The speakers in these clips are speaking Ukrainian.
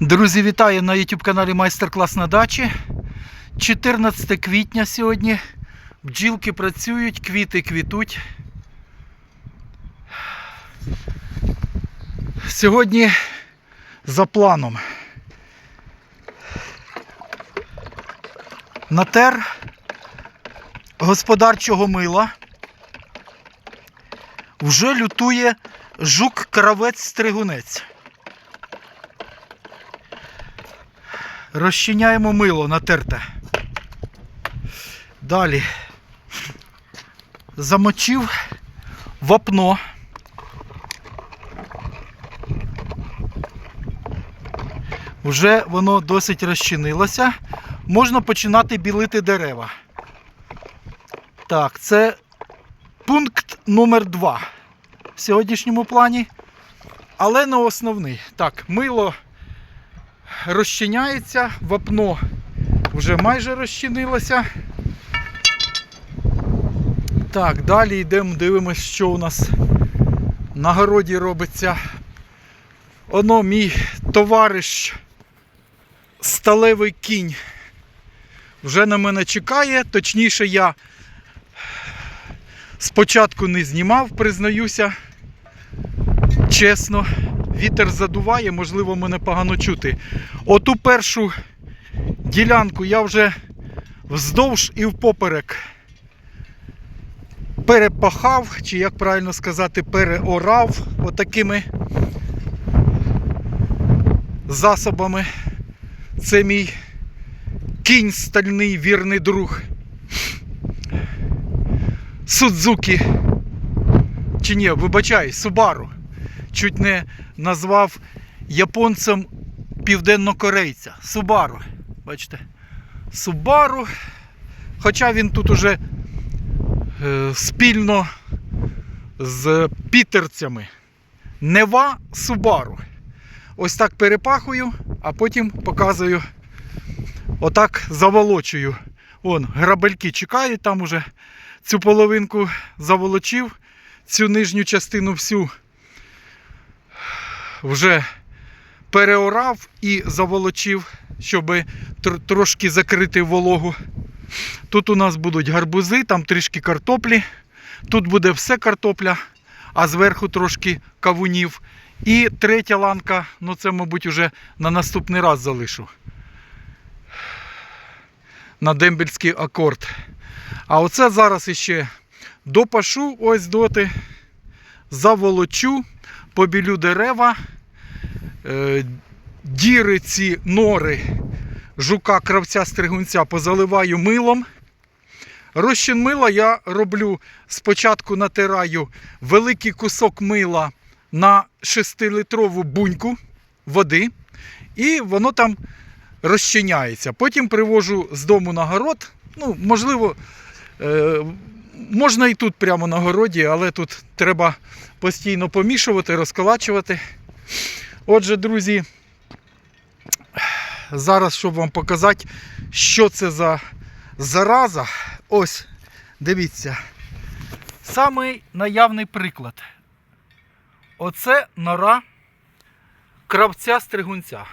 Друзі, вітаю на YouTube каналі Майстер-клас на дачі. 14 квітня сьогодні. Бджілки працюють, квіти квітуть. Сьогодні за планом. Натер господарчого мила. Вже лютує жук-кравець-стригунець. Розчиняємо мило натерте. Далі замочив вапно. Вже воно досить розчинилося. Можна починати білити дерева. Так, це пункт номер 2 в сьогоднішньому плані, але не основний. Так, мило розчиняється, вапно вже майже розчинилося. Так, далі йдемо, дивимось, що у нас на городі робиться. Оно мій товариш сталевий кінь вже на мене чекає. Точніше, я спочатку не знімав, признаюся. Чесно, вітер задуває, можливо, мене погано чути. Оту першу ділянку я вже вздовж і впоперек перепахав, чи як правильно сказати, переорав отакими засобами. Це мій кінь стальний вірний друг. Судзуки. Чи ні, вибачай, Субару. Чуть не назвав японцем південнокорейця. Субару. Бачите? Субару. Хоча він тут уже е, спільно з пітерцями. Нева Субару. Ось так перепахую, а потім показую. Отак заволочую. Вон, грабельки чекають, там уже цю половинку заволочив, цю нижню частину всю вже переорав і заволочив, щоб тр- трошки закрити вологу. Тут у нас будуть гарбузи, там трішки картоплі. Тут буде все картопля, а зверху трошки кавунів. І третя ланка, ну це, мабуть, уже на наступний раз залишу. На дембельський акорд. А оце зараз іще допашу, ось доти, заволочу, побілю дерева, е, діри ці нори жука, кравця, стригунця позаливаю милом. Розчин мила я роблю спочатку натираю великий кусок мила на 6-литрову буньку води, і воно там розчиняється. Потім привожу з дому на город. Ну, можливо, е, можна і тут прямо на городі, але тут треба постійно помішувати, розколачувати. Отже, друзі, зараз, щоб вам показати, що це за зараза. Ось, дивіться. Самий наявний приклад. Оце нора кравця стригунця.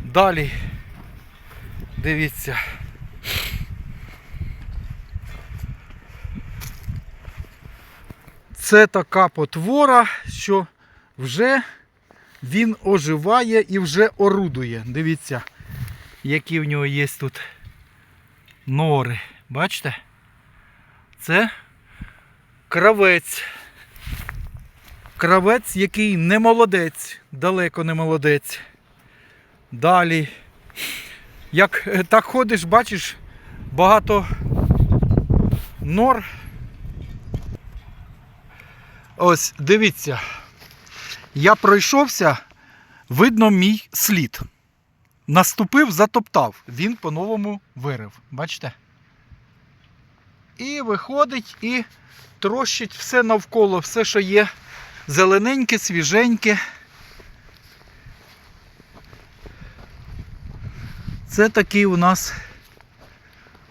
Далі. Дивіться. Це така потвора, що вже він оживає і вже орудує. Дивіться, які в нього є тут нори. Бачите? Це кравець. Кравець, який не молодець, далеко не молодець. Далі. Як е, так ходиш, бачиш, багато нор. Ось, дивіться. Я пройшовся, видно мій слід. Наступив, затоптав. Він по-новому вирив. Бачите? І виходить і трощить все навколо, все, що є зелененьке, свіженьке. Це такий у нас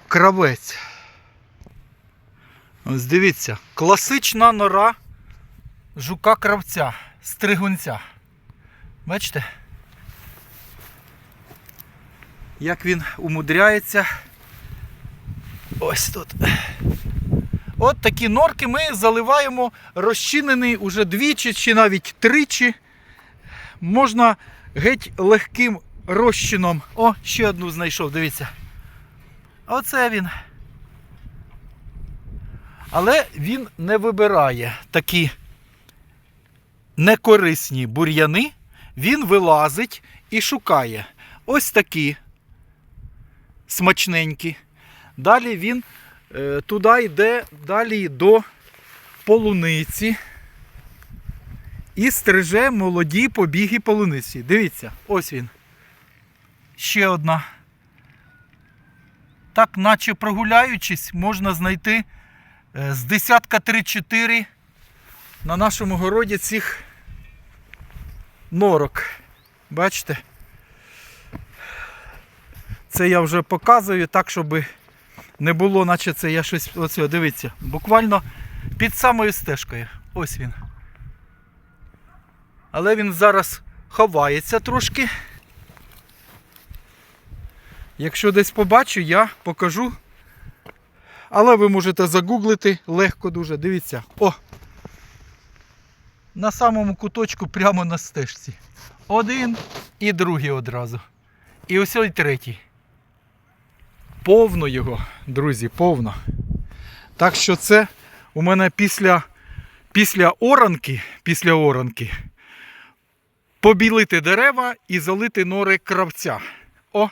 кравець. Ось дивіться, класична нора жука кравця, стригунця. Бачите? Як він умудряється. Ось тут. От такі норки ми заливаємо розчинений уже двічі чи навіть тричі. Можна геть легким розчином. О, ще одну знайшов, дивіться. Оце він. Але він не вибирає такі некорисні бур'яни. Він вилазить і шукає. Ось такі смачненькі. Далі він е, туди йде далі до полуниці і стриже молоді побіги полуниці. Дивіться, ось він. Ще одна. Так, наче прогуляючись, можна знайти е, з десятка 3-4 на нашому городі цих норок. Бачите? Це я вже показую так, щоб не було, наче це я щось. Оце, дивіться, буквально під самою стежкою. Ось він. Але він зараз ховається трошки. Якщо десь побачу, я покажу. Але ви можете загуглити легко дуже. Дивіться. О! На самому куточку прямо на стежці. Один і другий одразу. І ось і третій. Повно його, друзі, повно. Так що це у мене після, після оранки, після оранки побілити дерева і залити нори кравця. О,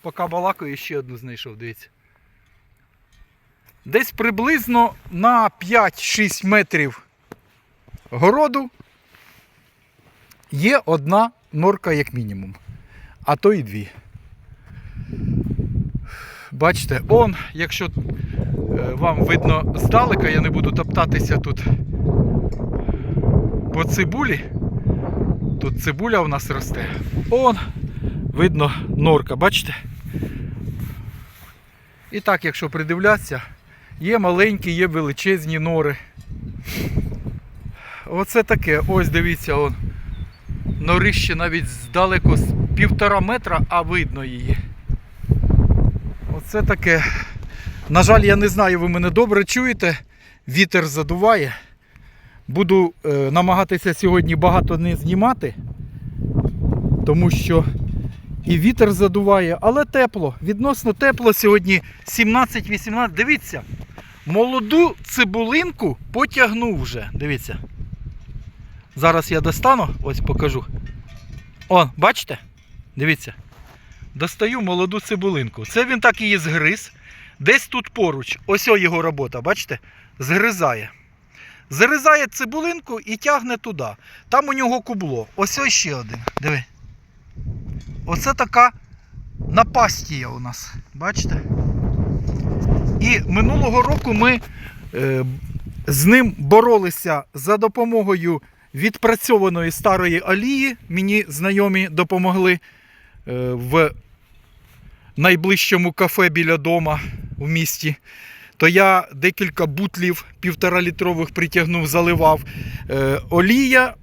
поки балакаю, ще одну знайшов, дивіться. Десь приблизно на 5-6 метрів городу є одна норка як мінімум, а то і дві. Бачите, он, якщо е, вам видно здалека, я не буду топтатися тут по цибулі. Тут цибуля у нас росте. Он, видно норка, бачите? І так, якщо придивлятися, є маленькі, є величезні нори. Оце таке, ось дивіться, он. Норище навіть здалеку з півтора метра, а видно її. Оце таке. На жаль, я не знаю, ви мене добре чуєте. Вітер задуває. Буду е, намагатися сьогодні багато не знімати, тому що і вітер задуває, але тепло. Відносно тепло сьогодні 17-18. Дивіться, молоду цибулинку потягнув вже. Дивіться. Зараз я достану, ось покажу. О, бачите? Дивіться. Достаю молоду цибулинку. Це він так її згриз. Десь тут поруч. Ось його робота, бачите? Згризає. Згризає цибулинку і тягне туди. Там у нього кубло. Ось ось ще один. Диви. Оце така напастія у нас. Бачите? І минулого року ми е, з ним боролися за допомогою відпрацьованої старої олії. Мені знайомі допомогли е, в найближчому кафе біля дома в місті. То я декілька бутлів півторалітрових притягнув, заливав. Е, олія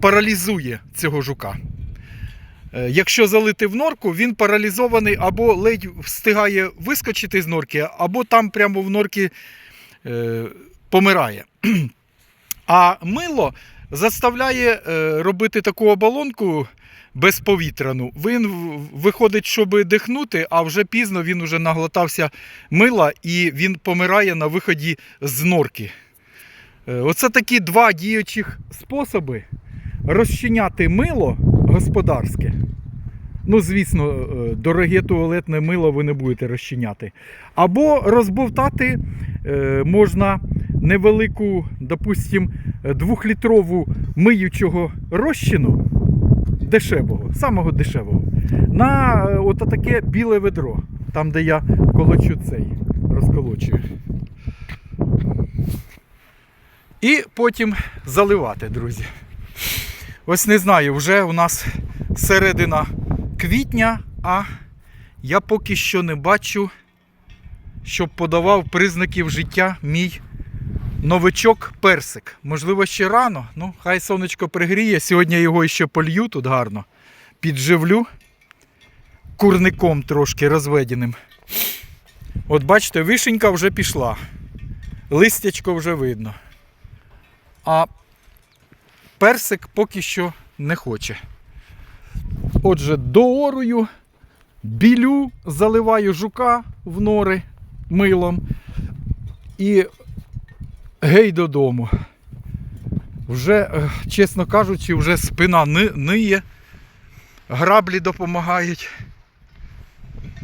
паралізує цього жука. Е, Якщо залити в норку, він паралізований або ледь встигає вискочити з норки, або там прямо в норці е, помирає. А мило заставляє е, робити таку оболонку безповітряну. Він виходить, щоб дихнути, а вже пізно він уже наглотався мила і він помирає на виході з норки. Е, Оце такі два діючих способи розчиняти мило господарське. Ну, звісно, е, дороге туалетне мило ви не будете розчиняти. Або розбовтати е, можна невелику, допустим, двохлітрову миючого розчину дешевого, самого дешевого, на е, от таке біле ведро, там, де я колочу цей, розколочую. І потім заливати, друзі. Ось не знаю, вже у нас середина квітня, а я поки що не бачу, щоб подавав признаків життя мій новичок персик. Можливо, ще рано. Ну, хай сонечко пригріє. Сьогодні його ще полью тут гарно. Підживлю курником трошки розведеним. От бачите, вишенька вже пішла. Листячко вже видно. А персик поки що не хоче. Отже, доорую, білю, заливаю жука в нори милом і гей додому. Вже, е, чесно кажучи, вже спина ниє, граблі допомагають.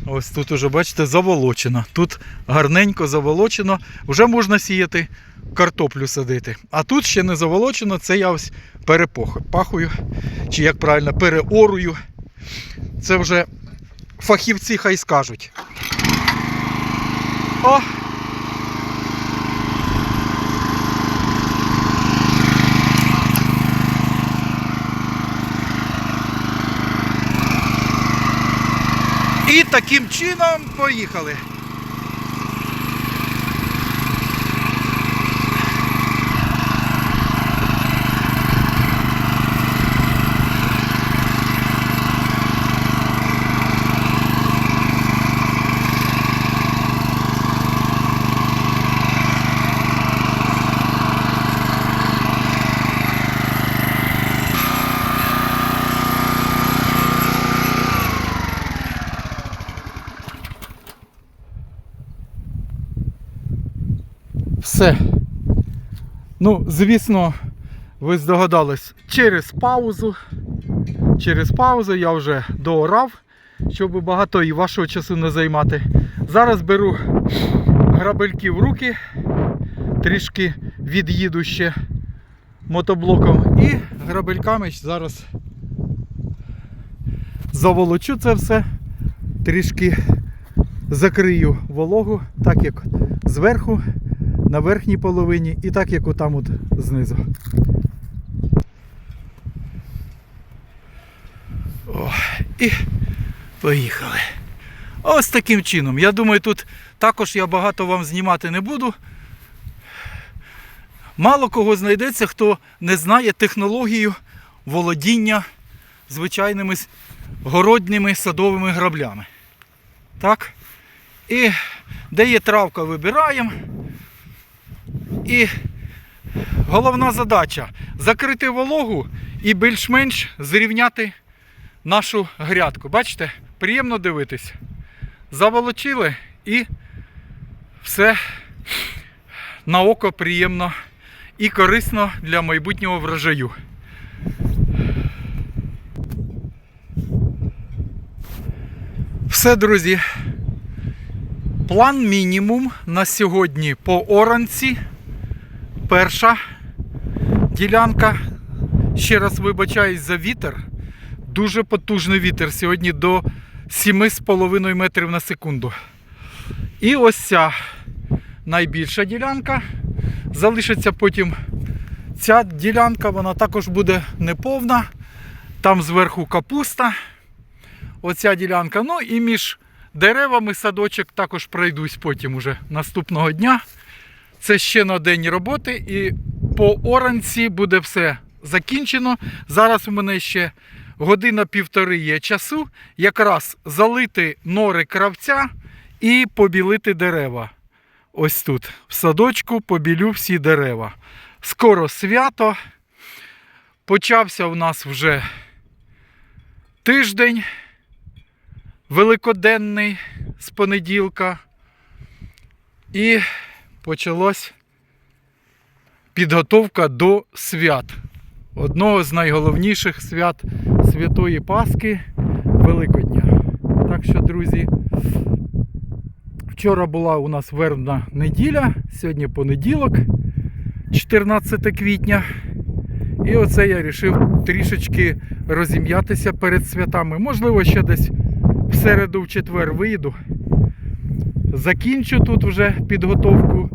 Ось тут уже, бачите, заволочено. Тут гарненько заволочено. Вже можна сіяти картоплю садити. А тут ще не заволочено, це я ось перепахую. Чи як правильно, переорую. Це вже фахівці хай скажуть. О! І таким чином поїхали. Все. Ну, звісно, ви здогадались, через паузу. Через паузу я вже доорав, щоб багато і вашого часу не займати. Зараз беру грабельки в руки, трішки від'їду ще мотоблоком і грабельками зараз заволочу це все, трішки закрию вологу, так як зверху на верхній половині і так як отам от знизу. О, і поїхали. Ось таким чином. Я думаю, тут також я багато вам знімати не буду. Мало кого знайдеться, хто не знає технологію володіння звичайними городніми садовими граблями. Так? І де є травка, вибираємо. І головна задача закрити вологу і більш-менш зрівняти нашу грядку. Бачите, приємно дивитись. Заволочили і все на око приємно і корисно для майбутнього врожаю. Все, друзі. План мінімум на сьогодні по оранці. Перша ділянка. Ще раз вибачаюсь за вітер. Дуже потужний вітер сьогодні до 7,5 метрів на секунду. І ось ця найбільша ділянка. Залишиться потім ця ділянка, вона також буде неповна. Там зверху капуста. Оця ділянка. Ну і між деревами садочок також пройдусь потім уже наступного дня. Це ще на день роботи і по оранці буде все закінчено. Зараз у мене ще година-півтори є часу. Якраз залити нори кравця і побілити дерева. Ось тут, в садочку, побілю всі дерева. Скоро свято. Почався у нас вже тиждень великоденний з понеділка. І почалась підготовка до свят. Одного з найголовніших свят Святої Пасхи Великодня. Так що, друзі, вчора була у нас вербна неділя, сьогодні понеділок, 14 квітня. І оце я вирішив трішечки розім'ятися перед святами. Можливо, ще десь в середу, в четвер вийду. Закінчу тут вже підготовку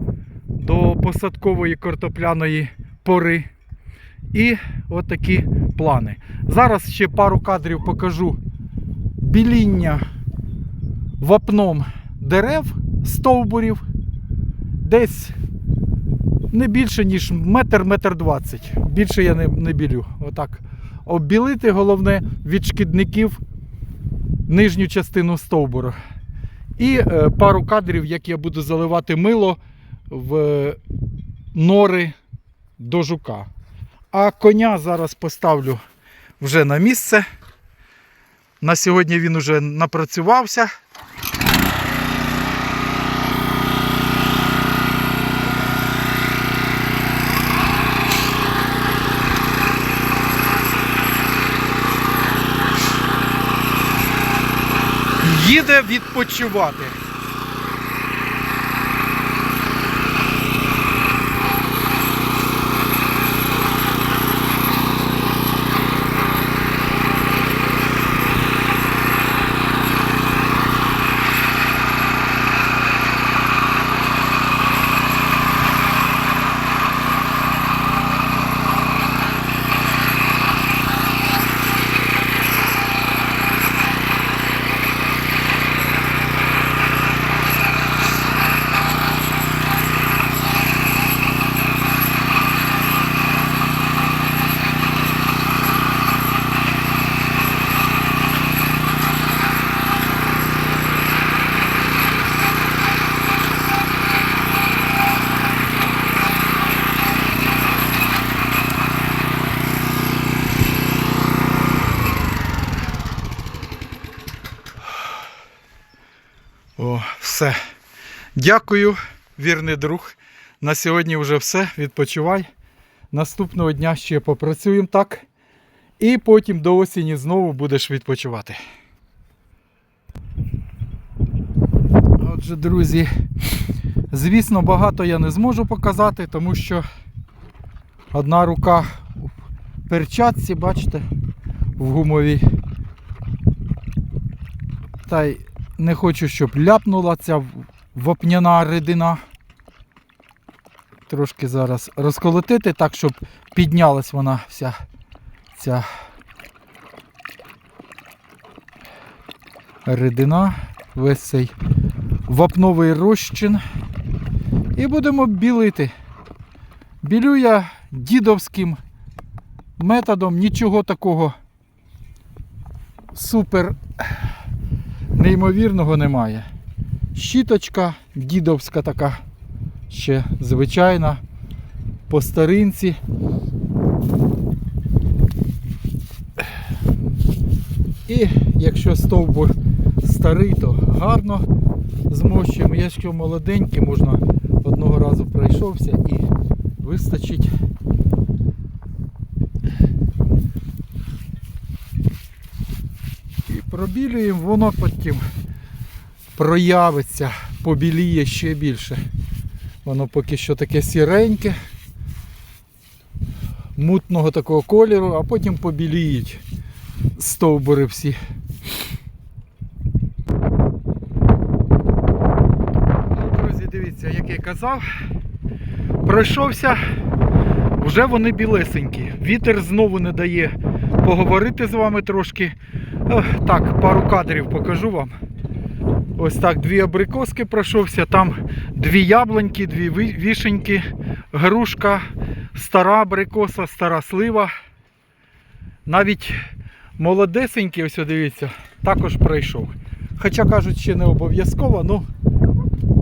до посадкової картопляної пори. І отакі плани. Зараз ще пару кадрів покажу біління вапном дерев, стовбурів. Десь не більше, ніж метр, метр двадцять. Більше я не, не білю. Отак. Оббілити головне від шкідників нижню частину стовбура. І е, пару кадрів, як я буду заливати мило в нори до жука. А коня зараз поставлю вже на місце. На сьогодні він уже напрацювався. Їде відпочивати. О, все. Дякую, вірний друг. На сьогодні вже все. Відпочивай. Наступного дня ще попрацюємо так. І потім до осені знову будеш відпочивати. Отже, друзі, звісно, багато я не зможу показати, тому що одна рука в перчатці, бачите, в гумовій. Та й не хочу, щоб ляпнула ця вапняна рідина. Трошки зараз розколотити так, щоб піднялась вона вся ця рідина, весь цей вапновий розчин. І будемо білити. Білю я дідовським методом, нічого такого супер неймовірного немає. Щіточка дідовська така, ще звичайна, по старинці. І якщо стовбур старий, то гарно змощуємо. Якщо молоденький, можна одного разу пройшовся і вистачить. І пробілюємо, воно потім проявиться, побіліє ще більше. Воно поки що таке сіреньке, мутного такого кольору, а потім побіліють стовбури всі. Ну, друзі, дивіться, як я казав, пройшовся, вже вони білесенькі. Вітер знову не дає поговорити з вами трошки. Так, пару кадрів покажу вам. Ось так, дві абрикоски пройшовся, там дві яблуньки, дві вішеньки, грушка, стара абрикоса, стара слива. Навіть молодесенький, ось дивіться, також пройшов. Хоча кажуть, ще не обов'язково, ну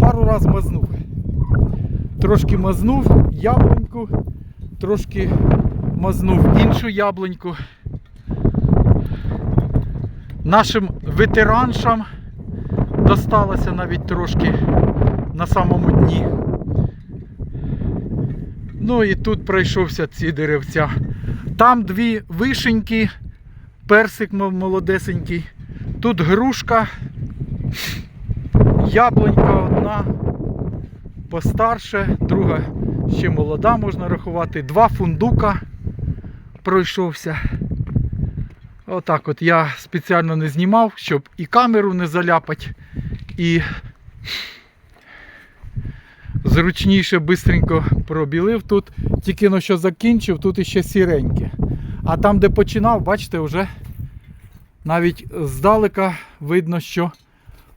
пару раз мазнув. Трошки мазнув яблуньку, трошки мазнув іншу яблуньку. Нашим ветераншам досталося навіть трошки на самому дні. Ну і тут пройшовся ці деревця. Там дві вишеньки, персик молодесенький, тут грушка, яблунька одна постарше, друга ще молода, можна рахувати, два фундука пройшовся. Отак от я спеціально не знімав, щоб і камеру не заляпати, і зручніше, бистренько пробілив. Тут тільки но що закінчив, тут іще сіреньке. А там, де починав, бачите, вже навіть здалека видно, що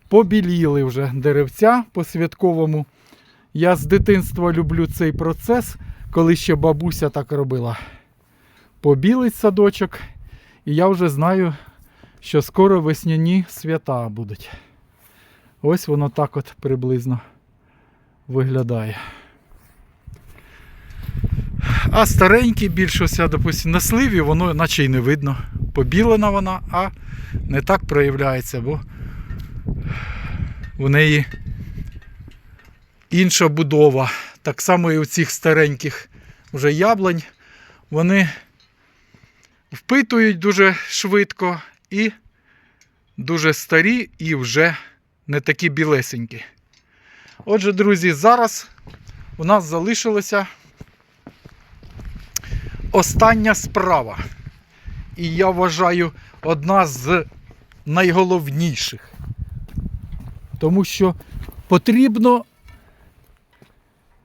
побіліли вже деревця по святковому. Я з дитинства люблю цей процес, коли ще бабуся так робила. Побілить садочок, і я вже знаю, що скоро весняні свята будуть. Ось воно так от приблизно виглядає. А старенькі більше ось, допустим, на сливі, воно наче й не видно. Побілена вона, а не так проявляється, бо у неї інша будова. Так само і у цих стареньких вже яблунь. Вони впитують дуже швидко і дуже старі і вже не такі білесенькі. Отже, друзі, зараз у нас залишилося остання справа. І я вважаю одна з найголовніших. Тому що потрібно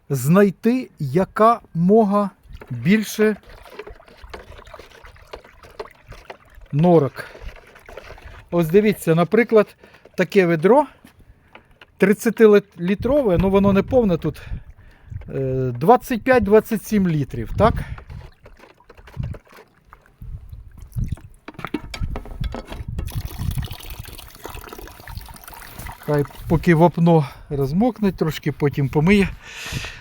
знайти яка мога більше норок. Ось дивіться, наприклад, таке ведро 30-літрове, ну воно не повне тут е, 25-27 літрів, так? Хай поки вапно розмокне, трошки потім помиє.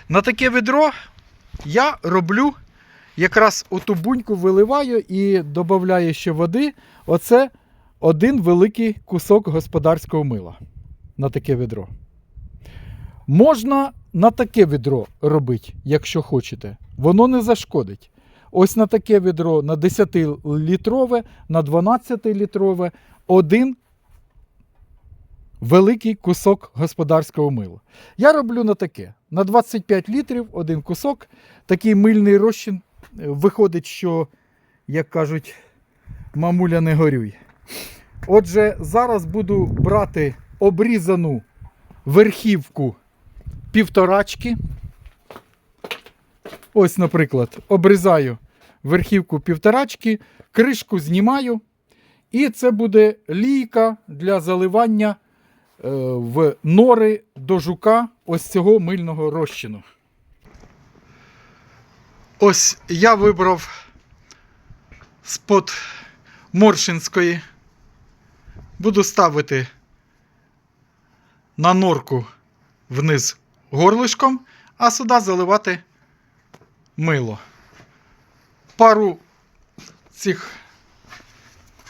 На таке ведро я роблю якраз оту буньку виливаю і додаю ще води. Оце один великий кусок господарського мила на таке ведро. Можна на таке ведро робити, якщо хочете. Воно не зашкодить. Ось на таке ведро на 10-літрове, на 12-літрове один великий кусок господарського мила. Я роблю на таке. На 25 літрів один кусок. Такий мильний розчин. Виходить, що, як кажуть, мамуля не горюй. Отже, зараз буду брати обрізану верхівку півторачки. Ось, наприклад, обрізаю верхівку півторачки, кришку знімаю. І це буде лійка для заливання е, в нори до жука ось цього мильного розчину. Ось я вибрав спод Моршинської. Буду ставити на норку вниз горлишком, а сюди заливати мило. Пару цих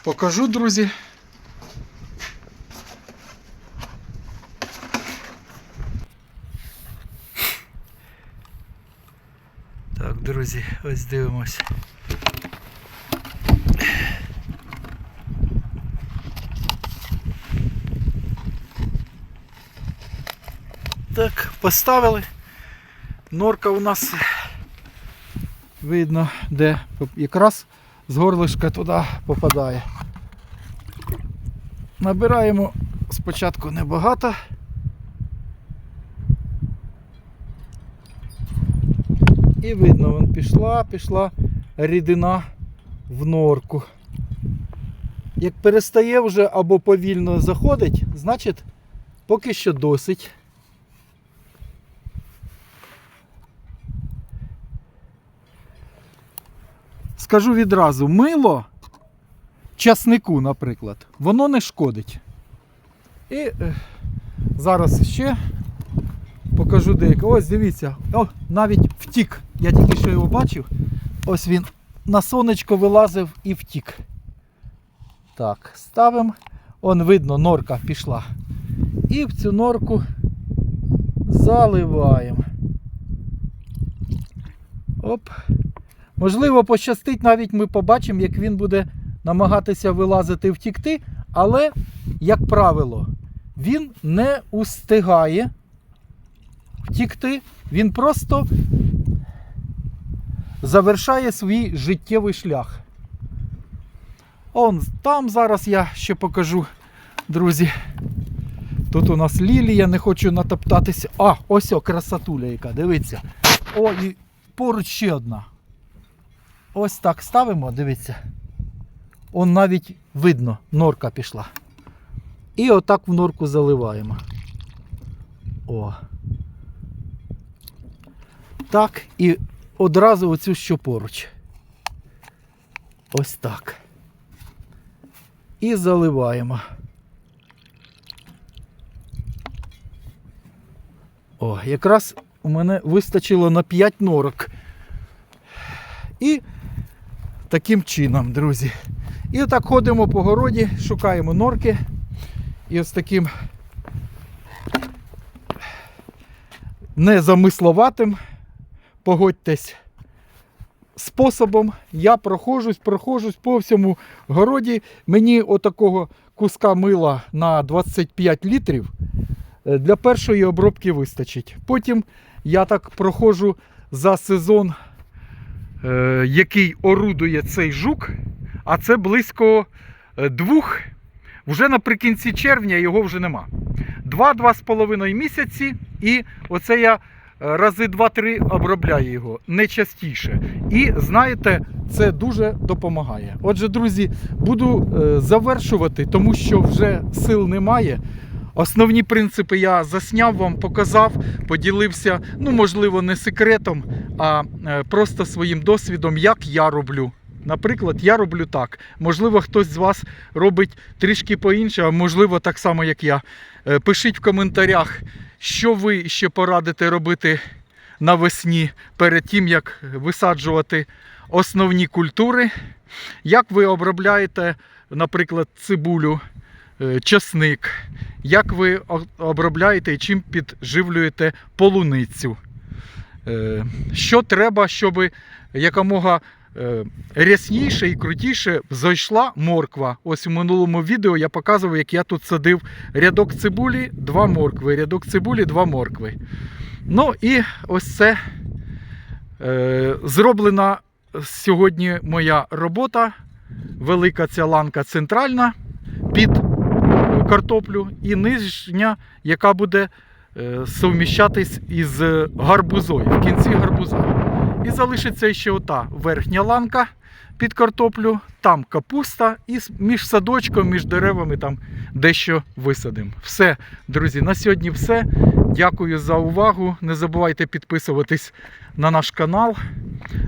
покажу, друзі. Так, друзі, ось дивимось. Так, поставили. Норка у нас видно, де якраз з горлишка туди попадає. Набираємо спочатку небагато. І видно, вон пішла, пішла рідина в норку. Як перестає вже або повільно заходить, значить поки що досить. Скажу відразу, мило часнику, наприклад, воно не шкодить. І е, зараз ще покажу деяке. Ось дивіться, о, навіть втік. Я тільки що його бачив. Ось він на сонечко вилазив і втік. Так, ставимо. Он видно, норка пішла. І в цю норку заливаємо. Оп. Можливо, пощастить, навіть ми побачимо, як він буде намагатися вилазити і втікти, але, як правило, він не устигає втікти, він просто завершає свій життєвий шлях. Он там зараз я ще покажу, друзі. Тут у нас лілія, не хочу натоптатися. А, ось о, красотуля яка, дивіться. О, і поруч ще одна. Ось так ставимо, дивіться. Он навіть видно, норка пішла. І отак в норку заливаємо. О. так і одразу оцю що поруч. Ось так. І заливаємо. О, якраз у мене вистачило на 5 норок. І таким чином, друзі. І отак ходимо по городі, шукаємо норки. І ось таким незамисловатим, погодьтесь, способом я прохожусь, прохожусь по всьому городі. Мені отакого куска мила на 25 літрів е, для першої обробки вистачить. Потім я так проходжу за сезон, е, який орудує цей жук, а це близько е, двох. Вже наприкінці червня його вже нема. Два-два з половиною місяці, і оце я рази два-три обробляю його не частіше. І знаєте, це дуже допомагає. Отже, друзі, буду е, завершувати, тому що вже сил немає. Основні принципи я засняв вам, показав, поділився, ну, можливо, не секретом, а е, просто своїм досвідом, як я роблю. Наприклад, я роблю так. Можливо, хтось з вас робить трішки по-інше, а можливо, так само, як я. Е, Пишіть в коментарях, що ви ще порадите робити навесні перед тим, як висаджувати основні культури. Як ви обробляєте, наприклад, цибулю, е, часник, як ви обробляєте і чим підживлюєте полуницю. Е, Що треба, щоб якомога рясніше і крутіше зайшла морква. Ось у минулому відео я показував, як я тут садив рядок цибулі, два моркви, рядок цибулі, два моркви. Ну і ось це е, зроблена сьогодні моя робота. Велика ця ланка центральна під е, картоплю, і нижня, яка буде е, совміщатись із гарбузою в кінці гарбуза. І залишиться ще ота верхня ланка під картоплю, там капуста, і між садочком, між деревами там дещо висадимо. Все, друзі, на сьогодні все. Дякую за увагу. Не забувайте підписуватись на наш канал.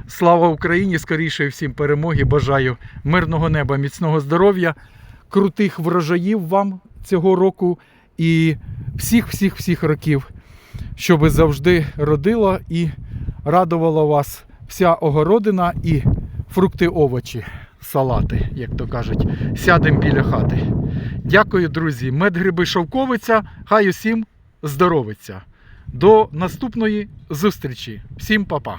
Слава Україні! Скоріше всім перемоги. Бажаю мирного неба, міцного здоров'я, крутих врожаїв вам цього року і всіх-всіх-всіх років, щоб завжди родила і радувала вас вся огородина і фрукти, овочі, салати, як то кажуть, сядемо біля хати. Дякую, друзі. Медгриби шовковиця. Хай усім здоровиться. До наступної зустрічі. Всім па-па.